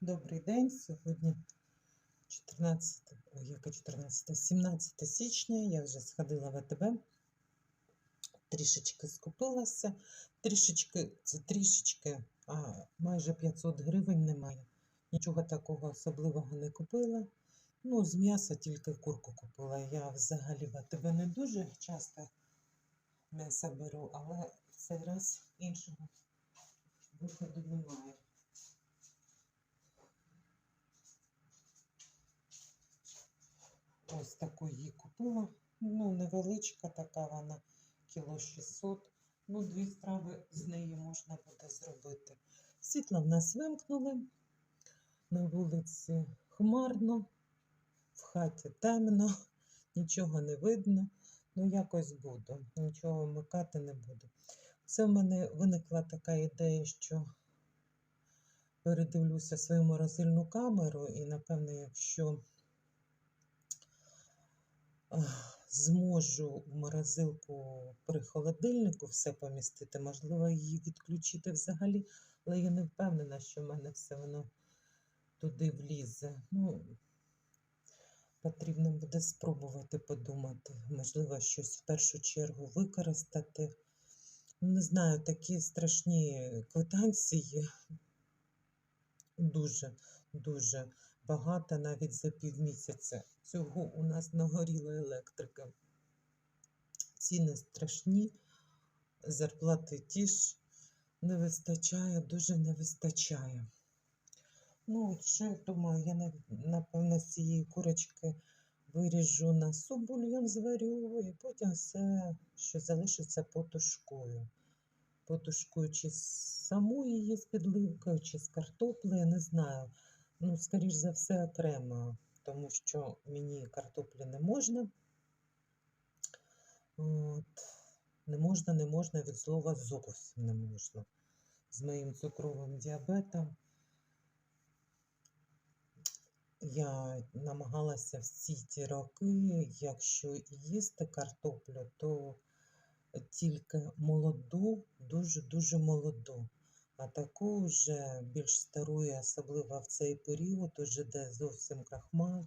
Добрий день. Сьогодні 14, ой, яке 14, 17 січня. Я вже сходила в АТБ, трішечки скупилася. Трішечки, це трішечки, а майже 500 гривень немає. Нічого такого особливого не купила. Ну, з м'яса тільки курку купила. Я взагалі в АТБ не дуже часто м'ясо беру, але в цей раз іншого виходу немає. Ось таку її купила. Ну, невеличка така вона, кіло 600. Ну, дві страви з неї можна буде зробити. Світло в нас вимкнули. На вулиці хмарно, в хаті темно, нічого не видно. Ну, якось буду. Нічого вмикати не буду. Це в мене виникла така ідея, що передивлюся свою морозильну камеру, і, напевне, якщо зможу в морозилку при холодильнику все помістити, можливо, її відключити взагалі, але я не впевнена, що в мене все воно туди влізе. Ну, потрібно буде спробувати подумати. Можливо, щось в першу чергу використати. Ну, Не знаю, такі страшні квитанції дуже, дуже багато навіть за півмісяця. Цього у нас нагоріла електрика. Ціни страшні, зарплати ті ж не вистачає, дуже не вистачає. Ну, от що я думаю, я напевно з цієї курочки виріжу на суп бульйон зварю, і потім все, що залишиться, потушкую. Потушкую чи саму її з підливкою, чи з картоплею, не знаю. Ну, скоріш за все, окремо, тому що мені картоплі не можна. От. Не можна, не можна від слова зовсім не можна. З моїм цукровим діабетом я намагалася всі ті роки, якщо їсти картоплю, то тільки молоду, дуже-дуже молоду. А таку вже більш стару, і особливо в цей період, уже де зовсім крахмал,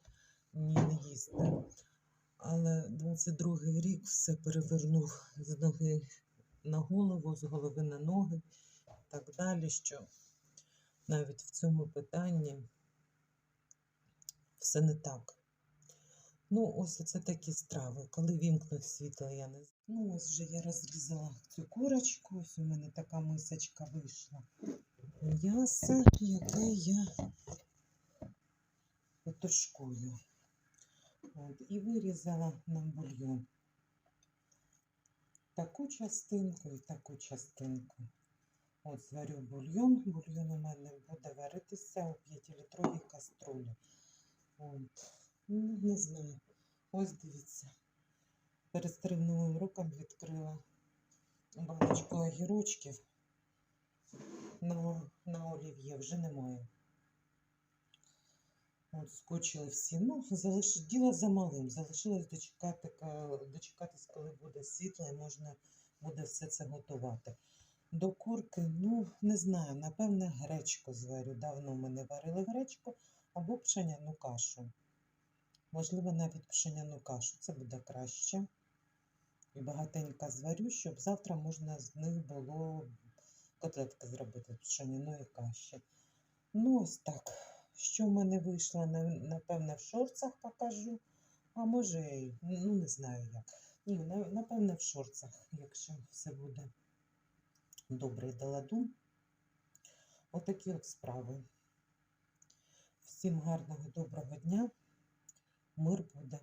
ні, не їсти. Але 22-й рік все перевернув з ноги на голову, з голови на ноги і так далі, що навіть в цьому питанні все не так. Ну, ось це такі страви. Коли вімкнуть світло, я не знаю. Ну, ось вже я розрізала цю курочку. Ось у мене така мисочка вийшла. М'ясо, яке я потушкую. От, і вирізала на бульйон. Таку частинку і таку частинку. От зварю бульйон. Бульйон у мене буде варитися у 5-літровій каструлі. От. Ну, не знаю. Ось дивіться. Перед старим новим роком відкрила баночку огірочків на, на олів'є. Вже немає. От скочили всі. Ну, залиш... діло за малим. Залишилось дочекати, дочекатись, коли буде світло, і можна буде все це готувати. До курки, ну, не знаю, напевне, гречку зварю. Давно ми не варили гречку або пшеняну кашу. Можливо, навіть пшеняну кашу. Це буде краще. І багатенько зварю, щоб завтра можна з них було котлетки зробити з пшеняної каші. Ну, ось так. Що в мене вийшло, напевне, в шорцах покажу. А може, ну не знаю як. Ні, напевне, в шорцах, якщо все буде добре до ладу. Отакі от справи. Всім гарного, доброго дня. Мир буде.